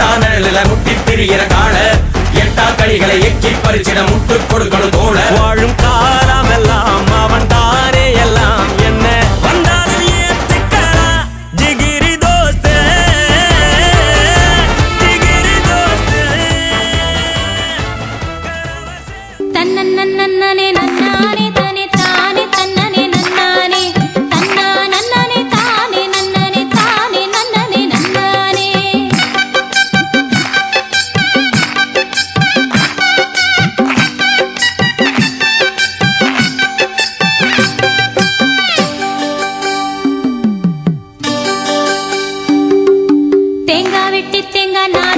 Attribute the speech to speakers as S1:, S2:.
S1: காட்டுல முட்டி திரியிற கால எட்டா கழிகளை எக்கி பறிச்சிட முட்டு கொடுக்கணும் போல
S2: வாழும் கா suerte tengan a